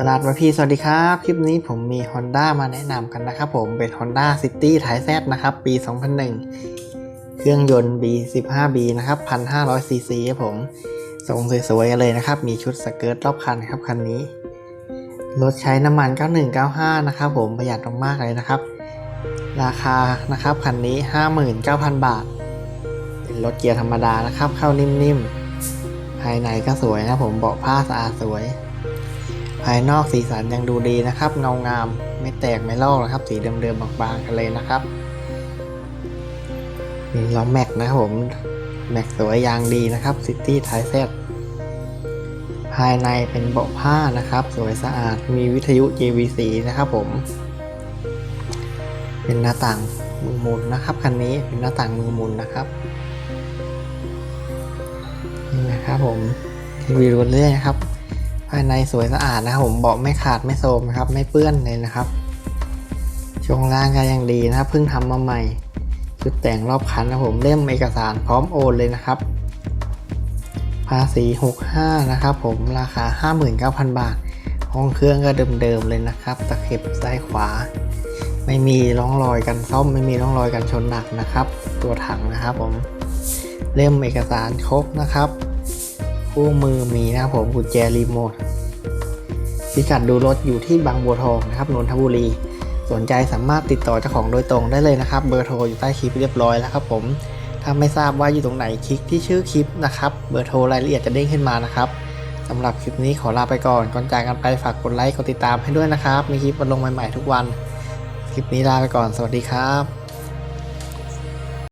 ตลาดวาพีสวัสดีครับ คลิปนี้ผมมี Honda มาแนะนำกันนะครับผม เป็น Honda City ไทยแซนะครับ ปี 2001 เครื่องยนต์ B15B นะครับ 1,500 cc ครับผมทรงสวยๆเลยนะครับ มีชุดสเกิร์ตรอบคันครับคันนี้ รถใช้น้ำมัน 9195 นะครับผม ประหยัดมากๆเลยนะครับ ราคานะครับคันนี้ 59,000 บาท เป็นรถเกียร์ธรรมดานะครับ เข้านิ่มๆ ภายในก็สวยนะผม เบาะผ้าสะอาดสวยายนอกสีสันยังดูดีนะครับ เงางามไม่แตกไม่ลอกนะครับ สีเดิมๆบางๆกันเลยนะครับมีล้อแม็กนะครับผมแม็กสวยยางดีนะครับซิตี้ไทเซตภายในเป็นเบาะผ้านะครับ สวยสะอาดมีวิทยุ JVC นะครับผม เป็นหน้าต่างมือหมุนนะครับคันนี้เป็นหน้าต่างมือหมุนนะครับนี่นะครับผมทีวีรถเรื่อยนะครับ ภายในสวยสะอาดนะครับผมเบาะไม่ขาดไม่โทรมนะครับ ไม่เปื้อนเลยนะครับช่วงล่างก็ยังดีนะครับเพิ่งทำมาใหม่ชุดแต่งรอบคันนะผมเล่มเอกสารพร้อมโอนเลยนะครับ ภาษี 65 นะครับผมราคา 59,000 บาท ห้องเครื่องก็เดิมๆเลยนะครับ ตะเข็บซ้ายขวา ไม่มีร่องรอยกันซ่อม ไม่มีร่องรอยกันชนหนักนะครับ ตัวถังนะครับผมเล่มเอกสารครบนะครับ คู่มือมีนะครับผมกุญแจรีโมทพิกัดดูรถอยู่ที่บางบัวทองนะครับนนทบุรี สนใจสามารถติดต่อเจ้าของโดยตรงได้เลยนะครับ เบอร์โทรอยู่ใต้คลิปเรียบร้อยแล้วครับผมถ้าไม่ทราบว่าอยู่ตรงไหนคลิกที่ชื่อคลิปนะครับ เบอร์โทรรายละเอียดจะเด้งขึ้นมานะครับสำหรับคลิปนี้ขอลาไปก่อนก่อนจากกันไปฝากกดไลค์กดติดตามให้ด้วยนะครับ มีคลิปมาลงใหม่ๆทุกวัน คลิปนี้ลาไปก่อนสวัสดีครับ